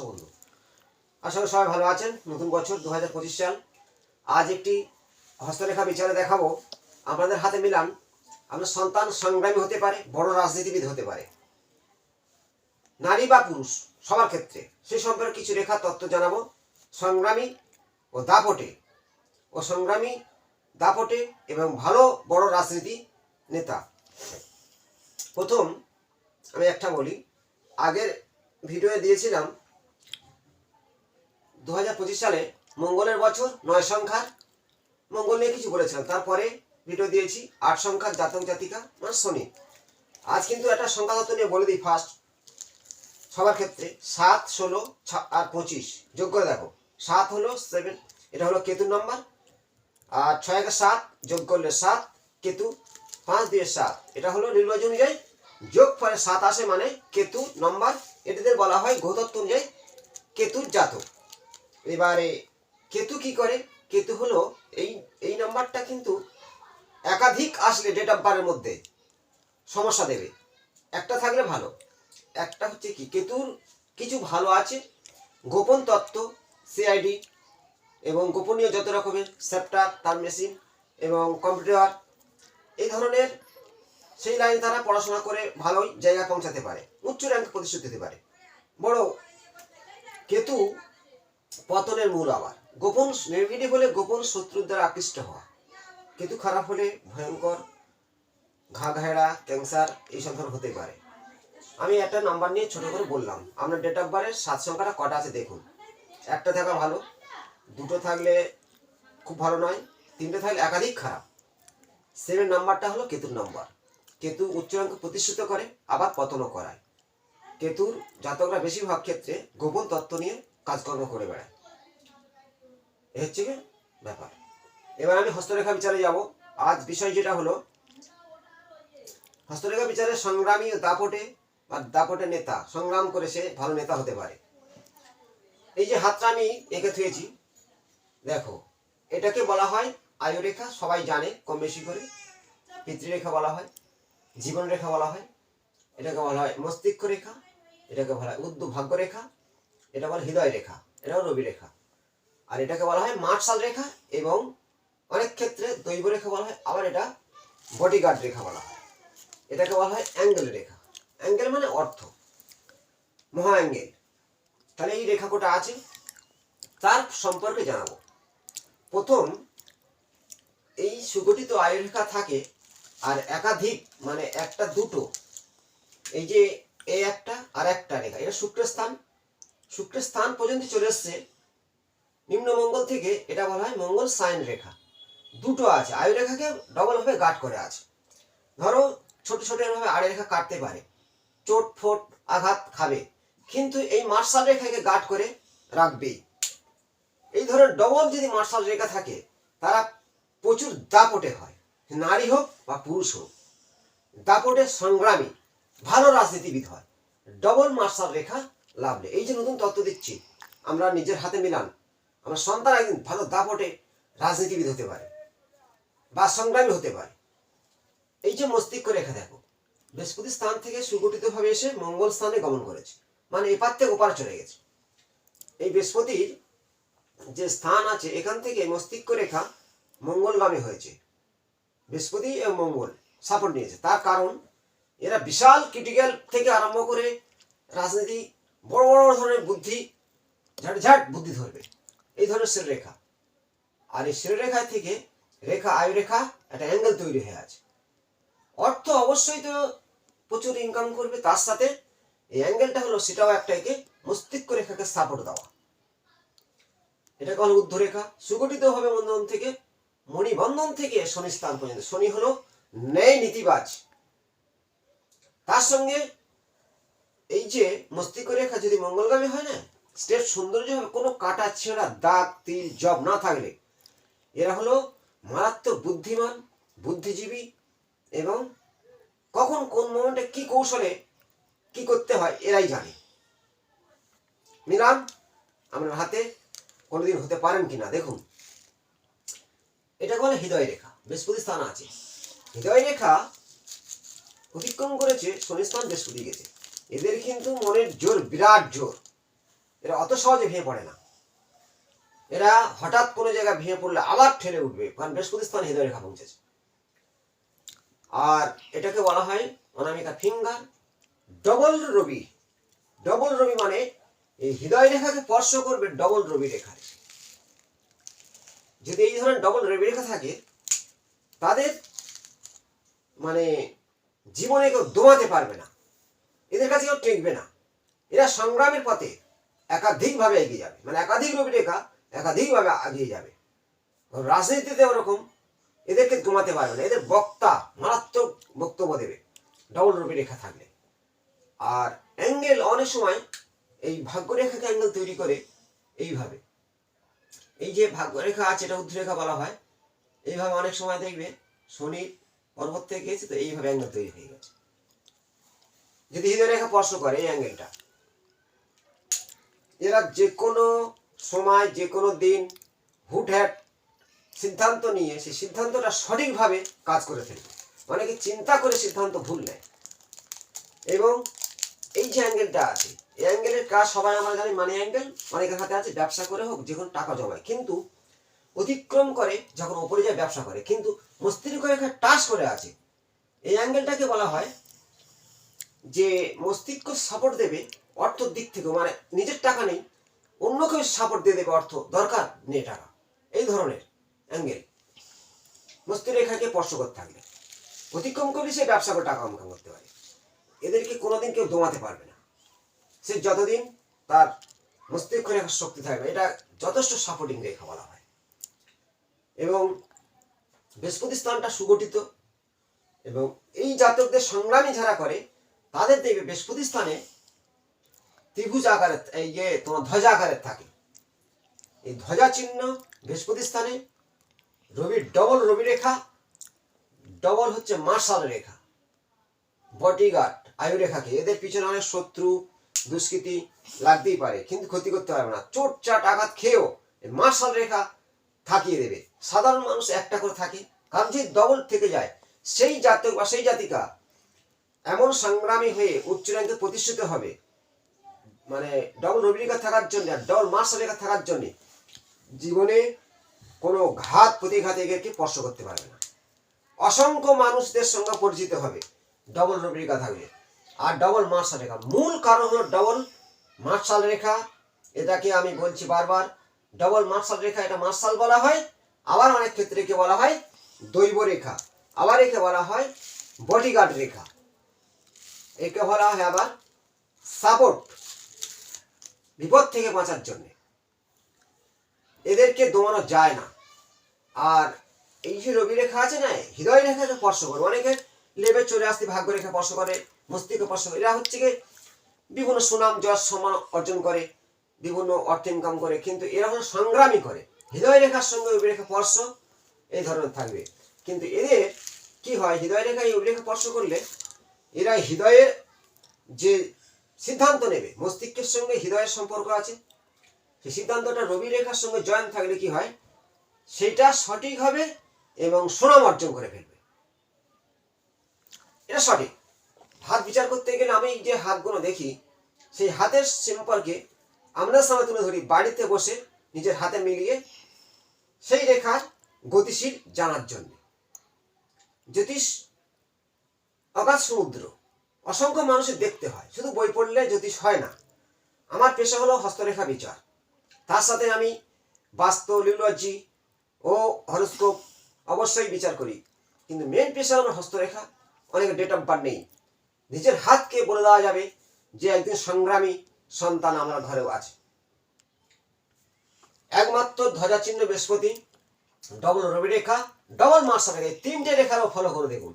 বন্ধু। আশা করি সবাই ভালো আছেন। নতুন বছর দু হাজার পঁচিশ সাল। আজ একটি হস্তরেখা বিচারে দেখাবো। আপনাদের হাতে মিলান আপনার সন্তান সংগ্রামী হতে পারে, বড় রাজনীতিবিদ হতে পারে। নারী বা পুরুষ, সবার ক্ষেত্রে। সে সম্পর্কে কিছু রেখা তত্ত্ব জানাব। সংগ্রামী ও দাপটে। ও সংগ্রামী, দাপটে এবং ভালো, বড় রাজনীতি নেতা। প্রথম আমি একটা বলি। আগের ভিডিওয়ে দিয়েছিলাম দু হাজার পঁচিশ সালে মঙ্গলের বছর নয় সংখ্যার মঙ্গল নিয়ে কিছু বলেছিলাম। তারপরে ভিডিও দিয়েছি আট সংখ্যার জাতক জাতিকা মানে শনি। আজ কিন্তু একটা সংখ্যা তত্ত্ব নিয়ে বলে দিই ফার্স্ট সবার ক্ষেত্রে সাত, ষোলো আর পঁচিশ। যোগ করে দেখো। সাত হলো সেভেন এটা হলো কেতুর নাম্বার আর ছয় একে সাত যোগ করলে সাত, কেতু পাঁচ দিয়ে সাত। এটা হলো নির্বাচন অনুযায়ী যোগ, ফলে সাত আসে মানে কেতু নম্বর এটাদের বলা হয় গোতত্ব অনুযায়ী কেতুর জাতক। এবারে কেতু কি করে? কেতু হলো এই এই নাম্বারটা কিন্তু একাধিক আসলে ডেট অফ বারের মধ্যে সমস্যা দেবে। একটা থাকলে ভালো। একটা হচ্ছে কি, কেতুর কিছু ভালো আছে, গোপন তত্ত্ব সিআইডি এবং গোপনীয় যত রকমের সেপ্টার তার মেশিন এবং কম্পিউটার এই ধরনের সেই লাইনে তারা পড়াশোনা করে ভালোই জায়গা পৌঁছাতে পারে, উচ্চ র্যাঙ্ক প্রতিশ্রুতি দিতে পারে। বড়, কেতু পতনের মূল আবার। গোপন নেগেটিভ হলে গোপন শত্রুর দ্বারা আকৃষ্ট হওয়া। কেতু খারাপ হলে ভয়ঙ্কর, ঘা ঘায়ড়া, ক্যান্সার এইসব ধর হতে পারে। আমি একটা নাম্বার নিয়ে ছোট করে বললাম। আপনার ডেট অফ বার্থের সাত সংখ্যাটা কটা আছে দেখুন। একটা থাকা ভালো, দুটো থাকলে খুব ভালো নয়, তিনটে থাকলে একাধিক খারাপ। সেভেন নাম্বারটা হলো কেতুর নাম্বার। কেতু উচ্চ অঙ্ক প্রতিষ্ঠিত করে, আবার পতনও করায়। কেতুর জাতকরা বেশিরভাগ ক্ষেত্রে গোপন তত্ত্ব নিয়ে কাজকর্ম করে বেড়ায়। এ হচ্ছে কি ব্যাপার। এবার আমি হস্তরেখা বিচারে যাব। আজ বিষয় যেটা হলো, হস্তরেখা বিচারে সংগ্রামী দাপটে বা দাপটে নেতা, সংগ্রাম করে সে ভালো নেতা হতে পারে। এই যে হাতটা আমি এঁকে থুয়েছি, দেখো, এটাকে বলা হয় আয়ুরেখা, সবাই জানে, কম বেশি করে। পিতৃরেখা বলা হয় জীবন রেখা বলা হয়, এটাকে বলা হয় মস্তিষ্ক রেখা এটাকে বলা হয় উদ্য ভাগ্য রেখা এটা বলা হৃদয় রেখা, এটাও রবি রেখা। আর এটাকে বলা হয় মার্শাল রেখা এবং অনেক ক্ষেত্রে দৈব রেখা বলা হয়, আবার এটা বডিগার্ড রেখা বলা হয়। এটাকে বলা হয় অ্যাঙ্গেল রেখা। অ্যাঙ্গেল মানে অর্থ। মহা অ্যাঙ্গেল তাহলে এই রেখা কোটা আছে? তার সম্পর্কে জানাব। প্রথম, এই সুগঠিত আয়ুরেখা থাকে, আর একাধিক মানে একটা দুটো। এই যে এ একটা আর একটা রেখা, এটা শুক্রের স্থান শুক্রের স্থান পর্যন্ত চলে এসছে। নিম্ন মঙ্গল থেকে এটা বলা হয় মঙ্গল সাইন রেখা। দুটো আছে আয়ুরেখাকে ডবল ভাবে গার্ড করে আছে। ধরো ছোট ছোট এভাবে আড়ে রেখা কাটতে পারে। চোট, ফোট, আঘাত খাবে। কিন্তু এই মার্শাল রেখাকে গার্ড করে রাখবেই। এই ধরনের ডবল যদি মার্শাল রেখা থাকে, তারা প্রচুর দাপটে হয়। নারী হোক বা পুরুষ হোক। দাপটে সংগ্রামী, ভালো রাজনীতিবিদ হয়। ডবল মার্শাল রেখা লাভলে এই যে নতুন তত্ত্ব দিচ্ছি, আমরা নিজের হাতে মিলান। আমার সন্তান একদিন ভালো দাপটে রাজনীতিবিদ হতে পারে বা সংগ্রামী হতে পারে। এই যে মস্তিষ্ক রেখা দেখো, বৃহস্পতি স্থান থেকে সুগঠিতভাবে এসে মঙ্গল স্থানে গমন করেছে মানে এপার থেকে ওপার চলে গেছে। এই বৃহস্পতির যে স্থান আছে, এখান থেকে মস্তিষ্ক রেখা মঙ্গলগামী হয়েছে। বৃহস্পতি এবং মঙ্গল সাপোর্ট নিয়েছে। তার কারণ, এরা বিশাল ক্রিটিক্যাল থেকে আরম্ভ করে রাজনীতি বড় বড় ধরনের বুদ্ধি, ঝাট ঝাট বুদ্ধি ধরবে। এই ধরনের রেখা। আর এই রেখা থেকে রেখা, আয়ু রেখা একটা অ্যাঙ্গেল তৈরি হয়ে আছে। অর্থ অবশ্যই তো প্রচুর ইনকাম করবে, তার সাথে এই অ্যাঙ্গেলটা হলো সেটাও একটা একে মস্তিষ্ক রেখাকে সাপোর্ট দেওয়া। এটাকে হলো ঊর্ধ্বরেখা সুগঠিত হবে বন্ধন থেকে মণিবন্ধন থেকে শনি স্থান পর্যন্ত। শনি হলো ন্যায় নীতিবাজ। তার সঙ্গে এই যে মস্তিষ্ক রেখা যদি মঙ্গলগামী হয় না স্টেট সৌন্দর্য হবে কোনো কাটা, ছেঁড়া, দাগ, তিল, জব না থাকলে। এরা হলো মারাত্মক বুদ্ধিমান, বুদ্ধিজীবী এবং কখন কোন মোমেন্টে কি কৌশলে কি করতে হয় এরাই জানে। মিলান, আপনার হাতে কোনোদিন হতে পারেন কিনা? দেখুন। এটা বলে হৃদয় রেখা বৃহস্পতি স্থান আছে। হৃদয় রেখা অতিক্রম করেছে শনি স্থান বৃহস্পতি গেছে। এদের কিন্তু মনের জোর, বিরাট জোর। এরা অত সহজে ভেঙে পড়ে না। এরা হঠাৎ কোনো জায়গায় ভেঙে পড়লে আবার ঠেলে উঠবে, কারণ বৃহস্পতি স্থানে হৃদয় রেখা পৌঁছেছে। আর এটাকে বলা হয় অনামিকা ফিঙ্গার, ডবল রবি। ডবল রবি মানে এই হৃদয় রেখাকে স্পর্শ করবে ডবল রবি রেখা যদি এই ধরনের ডবল রবি রেখা থাকে, তাদের মানে জীবনে কেউ দমাতে পারবে না। এদের কাছে কেউ টেকবে না। এরা সংগ্রামের পথে একাধিকভাবে এগিয়ে যাবে। মানে একাধিক রবি রেখা একাধিকভাবে এগিয়ে যাবে। রাজনীতিতে ওরকম এদেরকে দমাতে পারবে না। এদের বক্তা মারাত্মক বক্তব্য দেবে। ডবল রবি রেখা থাকলে। আর অ্যাঙ্গেল অনেক সময় এই ভাগ্যরেখাকে অ্যাঙ্গেল তৈরি করে এইভাবে। এই যে ভাগ্যরেখা আছে, এটা উদ্ধরেখা বলা হয়, এইভাবে অনেক সময় দেখবে শনির পর্বত থেকে গেছে তো এইভাবে অ্যাঙ্গেল তৈরি হয়ে গেছে। যদি হৃদয় রেখা স্পর্শ করে, এই অ্যাঙ্গেলটা এরা যে কোনো সময় যে কোনো দিন হুটহ্যাট সিদ্ধান্ত নিয়ে সেই সিদ্ধান্তটা সঠিকভাবে কাজ করে ফেলবে। অনেকে চিন্তা করে সিদ্ধান্ত ভুল নেয়। এবং এই যে অ্যাঙ্গেলটা আছে, এই অ্যাঙ্গেলের কাজ সবাই আমরা জানি মানি অ্যাঙ্গেল অনেকের হাতে আছে, ব্যবসা করে হোক, যে কোনো টাকা জমায়। কিন্তু অতিক্রম করে যখন ওপরে যায়, ব্যবসা করে। কিন্তু মস্তিষ্ক রেখা টাচ করে আছে। এই অ্যাঙ্গেলটাকে বলা হয় যে মস্তিষ্ক সাপোর্ট দেবে অর্থর দিক থেকে মানে নিজের টাকা নেই, অন্য কেউ সাপোর্ট দিয়ে দেবে অর্থ, দরকার নেই টাকা। এই ধরনের অ্যাঙ্গেল মস্তিষ্ক রেখাকে স্পর্শ করতে থাকলে। অতিক্রম করলে সে ব্যবসা করে টাকা ইনকাম করতে পারে। এদেরকে কোনোদিন কেউ দমাতে পারবে না। সে যতদিন তার মস্তিষ্ক রেখার শক্তি থাকবে, এটা যথেষ্ট সাপোর্টিং রেখা বলা হয়। এবং বৃহস্পতি স্থানটা সুগঠিত। এবং এই জাতকদের সংগ্রামী যারা করে তাদের দেখবে বৃহস্পতি স্থানে ত্রিভুজ আকারের এই যে তোমার ধ্বজা আকারের থাকে। এই ধ্বজা চিহ্ন বৃহস্পতি স্থানে রবির ডবল রবি রেখা, ডবল হচ্ছে মার্শাল রেখা, বডিগার্ড, আয়ু রেখাকে এদের পিছনে অনেক শত্রু, দুষ্কৃতি লাগতেই পারে, কিন্তু ক্ষতি করতে পারবে না। চোট, চাট, আঘাত খেয়েও মার্শাল রেখা থাকিয়ে দেবে। সাধারণ মানুষ একটা করে থাকে, কারণ যে ডবল থেকে যায়, সেই জাতক বা সেই জাতিকা এমন সংগ্রামী হয়ে উচ্চ র্যাঙ্কে প্রতিষ্ঠিত হবে। মানে ডবল রবি রেখা থাকার জন্য আর ডবল মার্শাল রেখা থাকার জন্য জীবনে কোনো ঘাত প্রতিঘাত এদেরকে স্পর্শ করতে পারবে না। অসংখ্য মানুষদের সঙ্গে পরিচিত হবে ডবল রবি রেখা থাকলে আর ডবল মার্শাল রেখা। মূল কারণ হলো ডবল মার্শাল রেখা। এটাকে আমি বলছি বারবার, ডবল মার্শাল রেখা এটা মার্শাল বলা হয়, আবার অনেক ক্ষেত্রে একে বলা হয় দৈব রেখা। আবার একে বলা হয় বডিগার্ড রেখা। একে বলা হয় আবার সাপোর্ট বিপদ থেকে বাঁচার জন্যে। এদেরকে দমানো যায় না। আর এই যে রবি রেখা আছে না, হৃদয় রেখাকে স্পর্শ করে। অনেকের লেবে চলে আসতে ভাগ্য রেখা স্পর্শ করে, মস্তিষ্ক স্পর্শ করে। এরা হচ্ছে কি, বিভিন্ন সুনাম, যশ, সম্মান অর্জন করে, বিভিন্ন অর্থ ইনকাম করে, কিন্তু এরা হলো সংগ্রামী করে। হৃদয় রেখার সঙ্গে রবি রেখা স্পর্শ, এই ধরনের থাকবে। কিন্তু এদের কি হয়, হৃদয় রেখা এই রবি রেখা স্পর্শ করলে এরা হৃদয়ের যে সিদ্ধান্ত নেবে, মস্তিষ্কের সঙ্গে হৃদয়ের সম্পর্ক আছে। সেই সিদ্ধান্তটা রবি রেখার সঙ্গে জয়েন থাকলে কি হয়? সেটা সঠিক হবে এবং সুনাম অর্জন করে ফেলবে। এটা সঠিক। হাত বিচার করতে গেলে আমি যে হাতগুলো দেখি, সেই হাতের সম্পর্কে আমরা সামনে তুলে ধরি, বাড়িতে বসে নিজের হাতে মিলিয়ে সেই রেখার গতিশীল জানার জন্য। জ্যোতিষ অগাধ সমুদ্র। অসংখ্য মানুষের দেখতে হয়। শুধু বই পড়লে জ্যোতিষ হয় না। আমার পেশা হলো হস্তরেখা বিচার। তার সাথে আমি বাস্তু লিউলজি ও হরস্কোপ অবশ্যই বিচার করি। কিন্তু মেন পেশা আমার হস্তরেখা। অনেক ডেট অফ বার্থ নেই। নিজের হাতকে বলে দেওয়া যাবে যে একদিন সংগ্রামী সন্তান আমার ঘরেও আছে। একমাত্র ধ্বজা চিহ্ন বৃহস্পতি ডবল রবি রেখা ডবল মার্শাল রেখা তিনটে রেখারও ফলো করে দেখুন।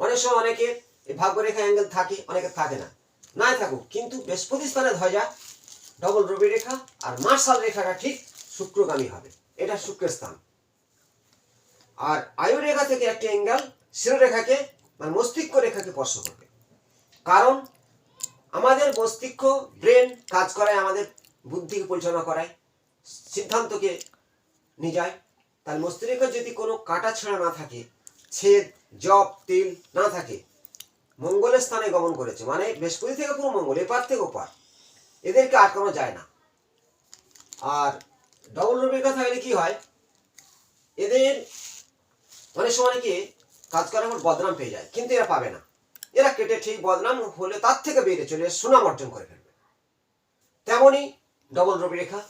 অনেক সময় অনেকে এই ভাগ্য রেখা অ্যাঙ্গেল থাকে, অনেকে থাকে না। নাই থাকুক, কিন্তু বৃহস্পতি স্থানে ধ্বজা ডবল রবি রেখা আর মার্শাল রেখাটা ঠিক শুক্রগামী হবে। এটা শুক্রের স্থান। আর আয়ু রেখা থেকে একটি অ্যাঙ্গেল শিরোরেখাকে মানে মস্তিষ্ক রেখাকে স্পর্শ করবে। কারণ আমাদের মস্তিষ্ক ব্রেন কাজ করায়, আমাদের বুদ্ধিকে পরিচালনা করায়, সিদ্ধান্তকে নিয়ে যায়। তার মস্তিষ্ক যদি কোনো কাটা ছেঁড়া না থাকে, ছেদ জব তিল না থাকে। মঙ্গলের স্থানে গমন করেছে। মানে বৃহস্পতি থেকে পুরো মঙ্গল, এপার থেকে ওপার। এদেরকে আটকানো যায় না। আর ডবল রবিরেখা থাকলে কি হয়? এদের অনেক সময় নাকি কাজ করার পর বদনাম পেয়ে যায়, কিন্তু এরা পাবে না। এরা কেটে ঠিক বদনাম হলে তার থেকে বেড়ে চলে সুনাম অর্জন করে ফেলবে। তেমনই ডবল রবি রেখা।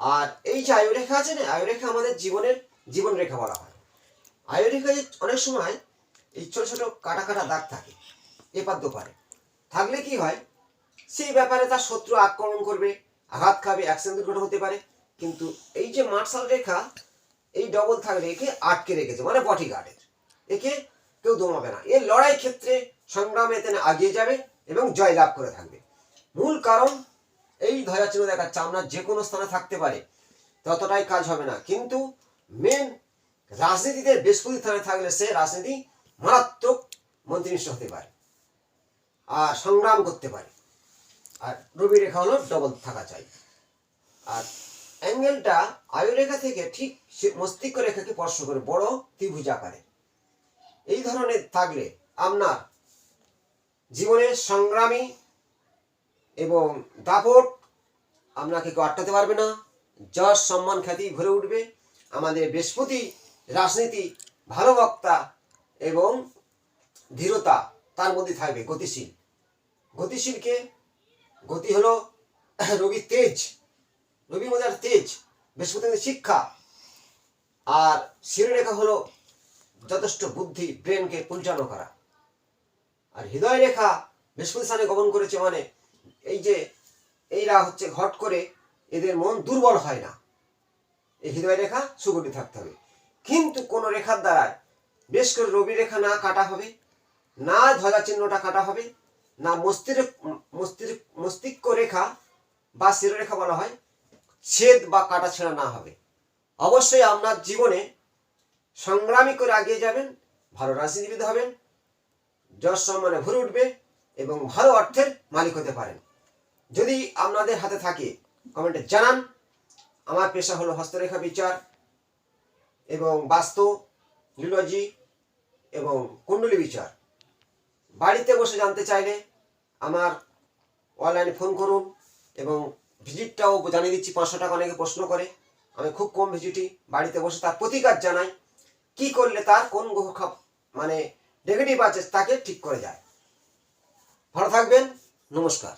আর এই যে আয়ুরেখা আছে না, আয়ুরেখা আমাদের জীবনের জীবন রেখা বলা হয়। আয়ুরেখা যে অনেক সময় এই ছোট ছোট কাটা কাটা দাগ থাকে এপার দোপারে থাকলে কি হয়? সেই ব্যাপারে তার শত্রু আক্রমণ করবে, আঘাত খাবে অ্যাক্সিডেন্ট দুর্ঘটনা হতে পারে। কিন্তু এই যে মার্শাল রেখা, এই ডবল থাকলে একে আটকে রেখেছে মানে বডি গার্ডের একে কেউ দমাবে না। এর লড়াই ক্ষেত্রে সংগ্রামে তেনে আগিয়ে যাবে এবং জয় লাভ করে থাকবে। মূল কারণ, এই ধরা চিহ্ন দেখা চামড়া যে কোনো স্থানে থাকতে পারে, ততটাই কাজ হবে না। কিন্তু মেন রাজনীতিতে বৃহস্পতি স্থানে থাকলে সে রাজনীতি মারাত্মক মন্ত্রিনিষ্ঠ হতে পারে আর সংগ্রাম করতে পারে। আর রবি রেখা হলো ডবল থাকা চাই। আর অ্যাঙ্গেলটা আয়ুরেখা থেকে ঠিক মস্তিষ্ক রেখাকে স্পর্শ করে বড় ত্রিভুজ আকারে। এই ধরনের থাকলে আপনার জীবনে সংগ্রামী এবং দাপট আপনাকে কেউ আটকাতে পারবে না। যশ, সম্মান, খ্যাতি ভরে উঠবে। আমাদের বৃহস্পতি রাজনীতি ভালো বক্তা এবং ধীরতা তার মধ্যে থাকবে, গতিশীল। গতিশীলকে গতি হলো রবি তেজ রবির মধ্যে একটা তেজ বৃহস্পতি শিক্ষা। আর শিরোরেখা হলো যথেষ্ট বুদ্ধি ব্রেনকে পরিচালনা করা। আর হৃদয় রেখা বৃহস্পতি স্থানে গমন করেছে মানে এই যে এইরা হচ্ছে ঘট করে এদের মন দুর্বল হয় না। এই হৃদয় রেখা সুগঠিত থাকতে হবে। কিন্তু কোন রেখার দ্বারায় বেশ করে রবি রেখা না কাটা হবে, না ধ্বজা চিহ্নটা কাটা হবে, না মস্তিষ্ক মস্তিষ্ক মস্তিষ্ক রেখা বা শিরোরেখা বলা হয়, ছেদ বা কাটা ছেঁড়া না হবে। অবশ্যই আপনার জীবনে সংগ্রামী করে আগিয়ে যাবেন, ভালো রাজনীতিবিদ হবেন, যশ সম্মানে ভরে উঠবে এবং ভালো অর্থের মালিক হতে পারেন। যদি আপনাদের হাতে থাকে কমেন্টে জানান। আমার পেশা হলো হস্তরেখা বিচার। এবং বাস্তু লিওলজি এবং কুণ্ডলী বিচার। বাড়িতে বসে জানতে চাইলে আমার অনলাইনে ফোন করুন এবং ভিজিটটাও জানিয়ে দিচ্ছি, পাঁচশো টাকা অনেকে প্রশ্ন করে। আমি খুব কম ভিজিটই বাড়িতে বসে তার প্রতিকার জানাই, কি করলে তার কোন গ্রহ মানে নেগেটিভ আছে তাকে ঠিক করে যায়। ভালো থাকবেন, নমস্কার।